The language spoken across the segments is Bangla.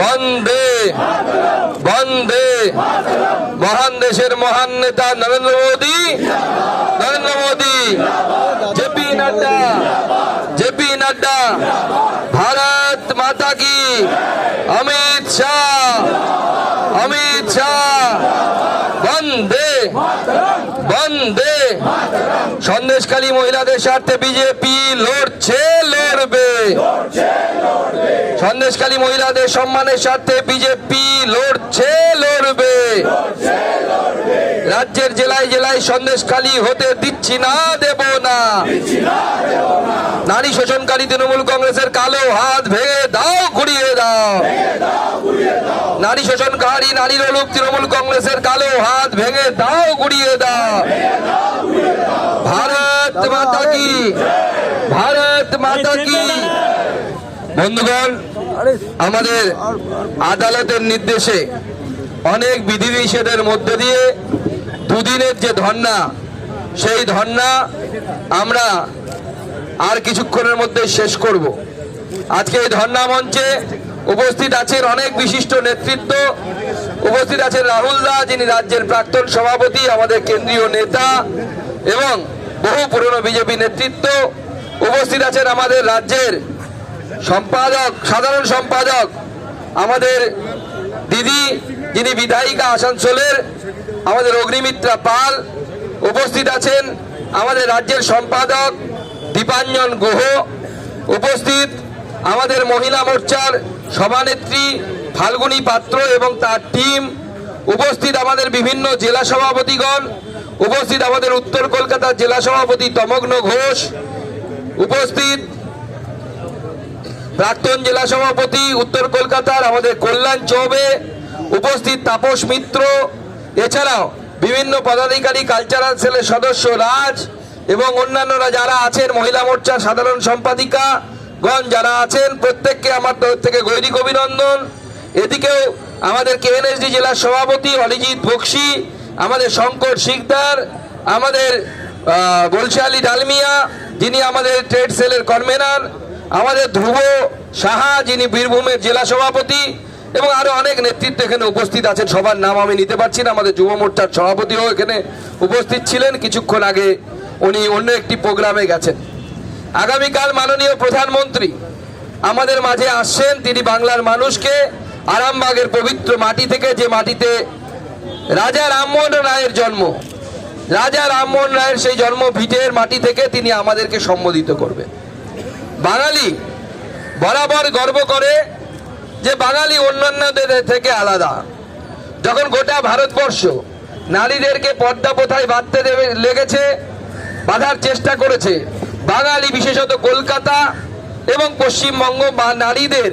বন্দে বন্দে। মহান দেশের মহান নেতা Narendra Modi Narendra Modi. JP Nadda JP Nadda. Bharat Mata কি? অমিত শাহ অমিত শাহ। বন্দে। বন্দে। সন্দেশকালী মহিলাদের স্বার্থে বিজেপি লড়ছে, লড়বে। সন্দেশকালী মহিলাদের সম্মানের স্বার্থে বিজেপি লড়ছে, লড়বে। রাজ্যের জেলায় জেলায় সন্দেশখালী হতে দিচ্ছি না, দেব না। নারী শোষণকারী তৃণমূল কংগ্রেসের কালো হাত ভেঙে দাও, ঘুরিয়ে দাও। নারী শোষণকারী নারীর লোক তৃণমূল কংগ্রেসের কালো হাত ভেঙে দাও ঘুরিয়ে দাও। ভারত মাতা কি? ভারত মাতা কি? বন্ধুগণ, আমাদের আদালতের নির্দেশে অনেক বিধিনিষেধের মধ্যে দিয়ে দুদিনের যে ধর্না সেই ধর্না আমরা আর কিছুক্ষণের মধ্যে শেষ করব। আজকে এই ধর্না মঞ্চে উপস্থিত আছেন অনেক বিশিষ্ট নেতৃত্ব। উপস্থিত আছেন রাহুল দা, যিনি রাজ্যের প্রাক্তন সভাপতি, আমাদের কেন্দ্রীয় নেতা এবং বহু পুরনো বিজেপি নেতৃত্ব। উপস্থিত আছেন আমাদের রাজ্যের সম্পাদক, সাধারণ সম্পাদক, আমাদের দিদি, যিনি বিধায়িকা আসানসোলের, আমাদের অগ্নিমিত্রা পাল। উপস্থিত আছেন আমাদের রাজ্যের সম্পাদক দীপাঞ্জন গুহ। উপস্থিত আমাদের মহিলা মোর্চার সভানেত্রী ফাল্গুনী পাত্র এবং তার টিম উপস্থিত আমাদের বিভিন্ন জেলা সভাপতিগণ, উপস্থিত আমাদের উত্তর কলকাতার জেলা সভাপতি তমগ্ন ঘোষ, উপস্থিত প্রাক্তন জেলা সভাপতি উত্তর কলকাতার আমাদের কল্যাণ চৌবে, উপস্থিত তাপস মিত্র, এছাড়াও বিভিন্ন পদাধিকারী কালচারাল সেলের সদস্য রাজ এবং অন্যান্যরা যারা আছেন, মহিলা মোর্চার সাধারণ সম্পাদিকা গণ যারা আছেন, প্রত্যেককে আমার তরফ থেকে গৈরিক অভিনন্দন। এদিকেও আমাদের কেএনএসডি জেলার সভাপতি অরিজিৎ বক্সি, আমাদের শঙ্কর শিকদার, আমাদের বলশালী ডালমিয়া, যিনি আমাদের ট্রেড সেলের কনভেনার, আমাদের ধ্রুব সাহা, যিনি বীরভূমের জেলা সভাপতি, এবং আরও অনেক নেতৃত্ব এখানে উপস্থিত আছেন। সবার নাম আমি নিতে পারছি না, আমাদের যুব মোর্চার সভাপতিও এখানে উপস্থিত ছিলেন। কিছুক্ষণ আগে উনি অন্য একটি প্রোগ্রামে গেছেন। আগামীকাল মাননীয় প্রধানমন্ত্রী আমাদের মাঝে আসছেন। তিনি বাংলার মানুষকে আরামবাগের পবিত্র মাটি থেকে যে মাটিতে রাজা রামমোহন রায়ের জন্ম, রাজা রামমোহন রায়ের সেই জন্ম ভিটের মাটি থেকে তিনি আমাদেরকে সম্বোধিত করবেন। বাঙালি বরাবর গর্ব করে যে বাঙালি অন্যান্যদের থেকে আলাদা। যখন গোটা ভারতবর্ষ নারীদেরকে পর্দা প্রথায় বাঁধতে লেগেছে, বাঁধার চেষ্টা করেছে বাঙালি, বিশেষত কলকাতা এবং পশ্চিমবঙ্গ বা নারীদের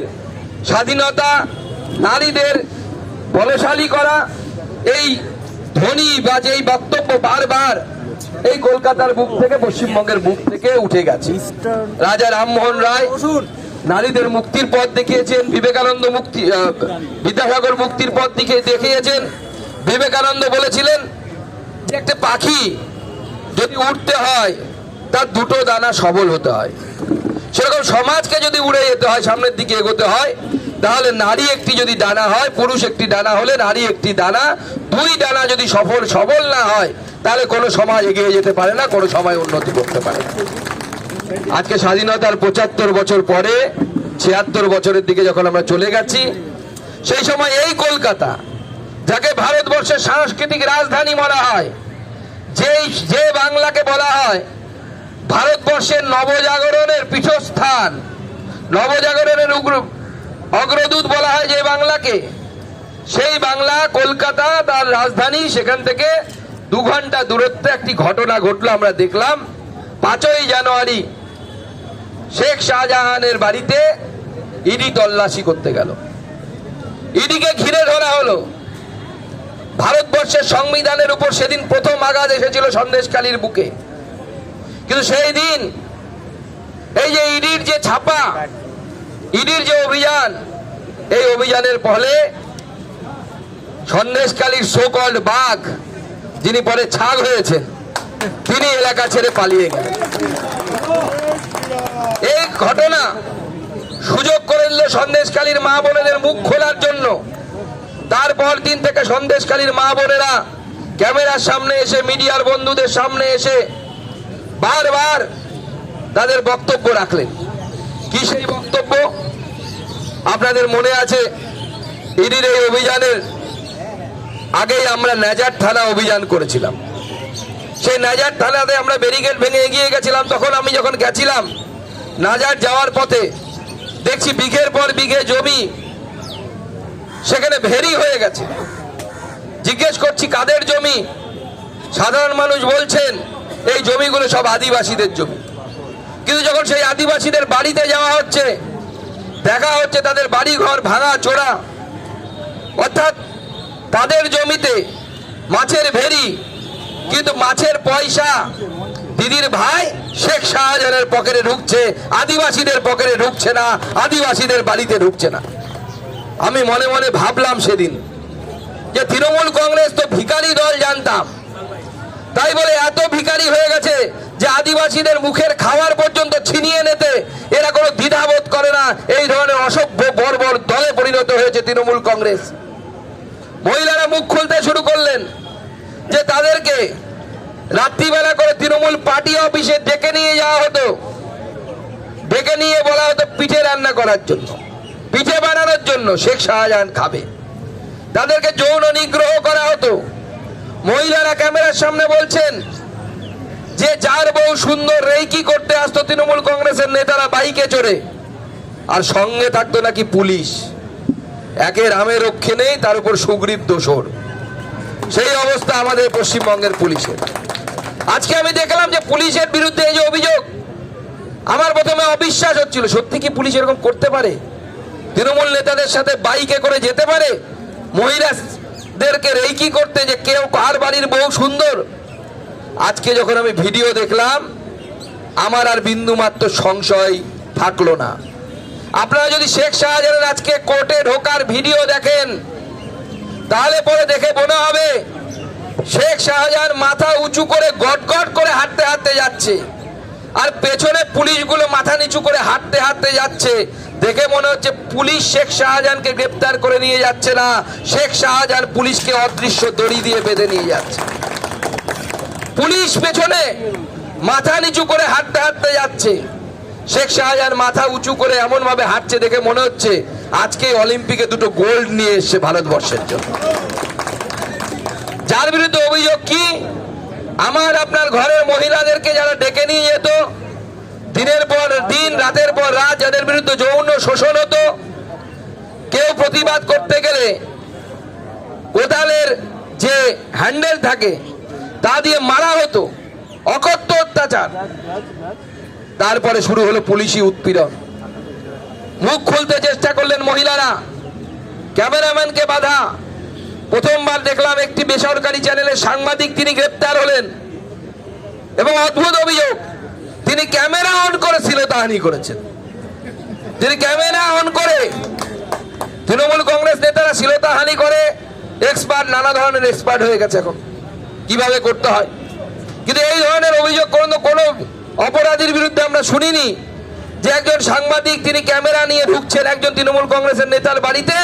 স্বাধীনতা, নারীদের বলশালী করা, এই ধ্বনি বা যেই বক্তব্য বারবার এই কলকাতার বুক থেকে, পশ্চিমবঙ্গের বুক থেকে উঠে গেছে। রাজা রামমোহন রায় নারীদের মুক্তির পথ দেখিয়েছেন, বিবেকানন্দ মুক্তি বিদ্যাসাগর মুক্তির পথ দেখে, দেখিয়েছেন। বিবেকানন্দ বলেছিলেন যে, একটা পাখি যদি উঠতে হয় তার দুটো দানা সবল হতে হয়। সেরকম সমাজকে যদি উড়ে যেতে হয়, সামনের দিকে এগোতে হয়, তাহলে নারী একটি যদি ডানা হয়, পুরুষ একটি ডানা হলে নারী একটি দানা, দুই ডানা যদি সফল সবল না হয়, তাহলে কোনো সমাজ এগিয়ে যেতে পারে না, কোনো সময় উন্নতি করতে পারে না। আজকে স্বাধীনতার পঁচাত্তর বছর পরে, ছিয়াত্তর বছরের দিকে যখন আমরা চলে গেছি, সেই সময় এই কলকাতা, যাকে ভারতবর্ষের সাংস্কৃতিক রাজধানী বলা হয় যেই যে বাংলাকে বলা হয় ভারতবর্ষের নবজাগরণের পীঠস্থান। নবজাগরণের উগ্র অগ্রদূত বলা হয় যে বাংলাকে। সেই বাংলা কলকাতা তার রাজধানী, সেখান থেকে দু ঘণ্টা দূরত্বে একটি ঘটনা ঘটলো আমরা দেখলাম। পাঁচই জানুয়ারি শেখ শাহজাহানের বাড়িতে ইডি তল্লাশি করতে গেল। ইডিকে ঘিরে ধরা হলো। ভারতবর্ষের সংবিধানের উপর সেদিন প্রথম আঘাত এসেছিল সন্দেশকালীর বুকে। কিন্তু সেই দিন, এই যে ইডির যে ছাপা, ইডির যে অভিযান, এই অভিযানের ফলে সন্দেশকালীর সোকল্ড বাঘ, যিনি পরে ছাগ হয়েছেন, তিনি এলাকা ছেড়ে পালিয়ে গেলেন। এই ঘটনা সুযোগ করে দিল সন্দেশকালীর মা বোনেদের মুখ খোলার জন্য। তারপর দিন থেকে সন্দেশকালীর মা বোনেরা ক্যামেরার সামনে এসে, মিডিয়ার বন্ধুদের সামনে এসে বারবার তাদের বক্তব্য রাখলেন। কি সেই বক্তব্য? আপনাদের মনে আছে, ইডির এই অভিযানের আগেই আমরা নাজার থানা অভিযান করেছিলাম। সেই নাজার থানাতে আমরা ব্যারিকেড ভেঙে এগিয়ে গেছিলাম। তখন আমি যখন গেছিলাম নাজার যাওয়ার পথে, দেখছি বিঘের পর বিঘে জমি সেখানে ভেরি হয়ে গেছে। জিজ্ঞেস করছি, কাদের জমি? সাধারণ মানুষ বলছেন এই জমিগুলো সব আদিবাসীদের জমি। কিন্তু যখন সেই আদিবাসীদের বাড়িতে যাওয়া হচ্ছে, দেখা হচ্ছে তাদের বাড়ি ঘর ভাঙা, চোরা। অর্থাৎ তাদের জমিতে মাছের ভেরি কিন্তু মাছের পয়সা দিদির ভাই শেখ শাহজাহানের পকেটে ঢুকছে, আদিবাসীদের পকেটে ঢুকছে না, আদিবাসীদের বাড়িতে ঢুকছে না। আমি মনে মনে ভাবলাম সেদিন যে তৃণমূল কংগ্রেস তো ভিকারি দল জানতাম। তাই বলে এত গেছে যে মুখের খাওয়ার পর্যন্ত ছিনিয়ে নিতে এরা কোনো দ্বিধাবোধ করে না। এই ধরনের অসভ্য বর্বর দলে পরিণত হয়েছে তৃণমূল কংগ্রেস। মহিলারা মুখ খুলতে শুরু করলেন যে তাদেরকে রাত্রিবেলা করে তৃণমূল পার্টি অফিসে ডেকে নিয়ে যাওয়া হতো। ডেকে নিয়ে বলা হতো পিঠে রান্না করার জন্য, পিঠে বানানোর জন্য শেখ শাহজাহান খাবে। তাদেরকে যৌন নিগ্রহ করা হতো। মহিলারা ক্যামেরার সামনে বলছেন যে যার বউ সুন্দর রেইকি করতে আসতো তৃণমূল কংগ্রেসের নেতারা বাইকে চড়ে? আর সঙ্গে থাকতো নাকি পুলিশ? একে রামের রক্ষে নেই, তার উপর সুগ্রীব দোষর। সেই অবস্থা আমাদের পশ্চিমবঙ্গের পুলিশের। আজকে আমি দেখলাম যে পুলিশের বিরুদ্ধে এই যে অভিযোগ, আমার প্রথমে অবিশ্বাস হচ্ছিল, সত্যি কি পুলিশ এরকম করতে পারে? তৃণমূল নেতাদের সাথে বাইকে করে যেতে পারে? মহিলাদেরকে রেইকি করতে যে কেউ কার বাড়ির বউ সুন্দর আজকে যখন আমি ভিডিও দেখলাম, আমার আর বিন্দু মাত্র সংশয় থাকল না। আপনারা যদি শেখ শাহজাহানের আজকে কোর্টে ঢোকার ভিডিও দেখেন, তাহলে পরে দেখে মনে হবে শেখ শাহজাহান মাথা উঁচু করে গট গট করে হাঁটতে হাঁটতে যাচ্ছে, আর পেছনে পুলিশগুলো মাথা নিচু করে হাঁটতে হাঁটতে যাচ্ছে। দেখে মনে হচ্ছে পুলিশ শেখ শাহজাহানকে গ্রেপ্তার করে নিয়ে যাচ্ছে না, শেখ শাহজাহান পুলিশকে অদৃশ্য দড়ি দিয়ে বেঁধে নিয়ে যাচ্ছে। পুলিশ পেছনে মাথা নিচু করে হাঁটতে হাঁটতে যাচ্ছে। শেখ শাহজাহান মাথা উঁচু করে এমন ভাবে হাঁটছে দেখে মনে হচ্ছে আজকে অলিম্পিকে দুটো গোল্ড নিয়ে এসছে ভারতবর্ষের জন্য। যার বিরুদ্ধে অভিযোগ কি? আমার আপনার ঘরের মহিলাদেরকে যারা ডেকে নিয়ে যেত, দিনের পর দিন, রাতের পর রাত যাদের বিরুদ্ধে যৌন শোষণ হতো, কেউ প্রতিবাদ করতে গেলে কোদালের যে হ্যান্ডেল থাকে তা দিয়ে মারা হতো। অকথ্য অত্যাচার। তারপরে শুরু হলো পুলিশি উৎপীড়ন। মুখ খুলতে চেষ্টা করলেন মহিলারা। ক্যামেরাম্যানকে বাধা। প্রথমবার দেখলাম একটি বেসরকারি চ্যানেলের সাংবাদিক তিনি গ্রেপ্তার হলেন। এবং অদ্ভুত অভিযোগ, তিনি ক্যামেরা অন করে শ্লীলতাহানি করেছেন। তিনি ক্যামেরা অন করে তৃণমূল কংগ্রেস নেতারা শ্লীলতাহানি করে, এক্সপার্ট, নানা ধরনের এক্সপার্ট হয়ে গেছে এখন। কীভাবে করতে হয়? কিন্তু এই ধরনের অভিযোগ কোনো কোনো অপরাধীর বিরুদ্ধে আমরা শুনিনি যে একজন সাংবাদিক তিনি ক্যামেরা নিয়ে ঢুকছেন একজন তৃণমূল কংগ্রেসের নেতার বাড়িতে।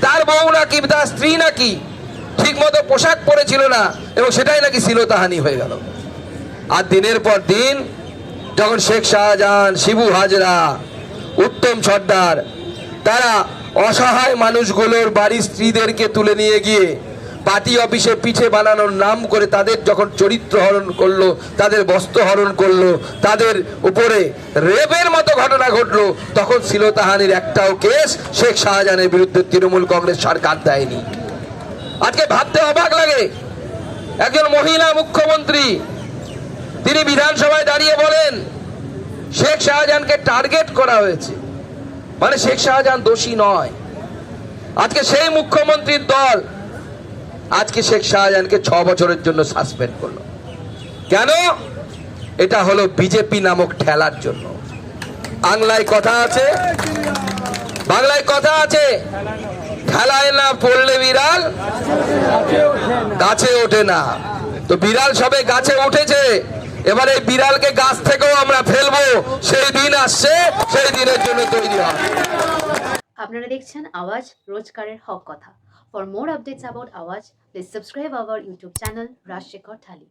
তার বউ নাকি, তার স্ত্রী নাকি ঠিক মতো পোশাক পরেছিল না এবং সেটাই নাকি শ্লীলতাহানি হয়ে গেল। আর দিনের পর দিন যখন শেখ শাহজাহান, শিবু হাজরা, উত্তম সর্দার তারা অসহায় মানুষগুলোর বাড়ির স্ত্রীদেরকে তুলে নিয়ে গিয়ে পার্টি অফিসে পিঠে বানানোর নাম করে তাদের যখন চরিত্র হরণ করল, তাদের বস্ত্র হরণ করল, তাদের উপরে রেপের মতো ঘটনা ঘটলো, তখন শ্লীলতাহানির একটাও কেস শেখ শাহজাহানের বিরুদ্ধে তৃণমূল কংগ্রেস সরকার দেয়নি। আজকে ভাবতে অবাক লাগে, একজন মহিলা মুখ্যমন্ত্রী, তিনি বিধানসভায় দাঁড়িয়ে বলেন, শেখ শাহজাহানকে টার্গেট করা হয়েছে। মানে শেখ শাহজাহান দোষী নয়। আজকে সেই মুখ্যমন্ত্রীর দল আজকে শেখ শাহজাহানকে ছ বছরের জন্য সাসপেন্ড করল। কেন? এটা হলো বিজেপি নামক ঠেলার জন্য। বাংলায় কথা আছে? বাংলায় কথা আছে? খেলায় না পড়লে বিড়াল? গাছে ওঠে না। তো বিড়াল সবে গাছে উঠেছে। এবার এই বিড়ালকে গাছ থেকেও আমরা ফেলব। সেই দিন আসছে, সেই দিনের জন্য তৈরি হয় আপনারা দেখছেন আওয়াজ রোজকারের হক কথা। For more updates about Awaaz please subscribe our YouTube channel Rajshekhar thali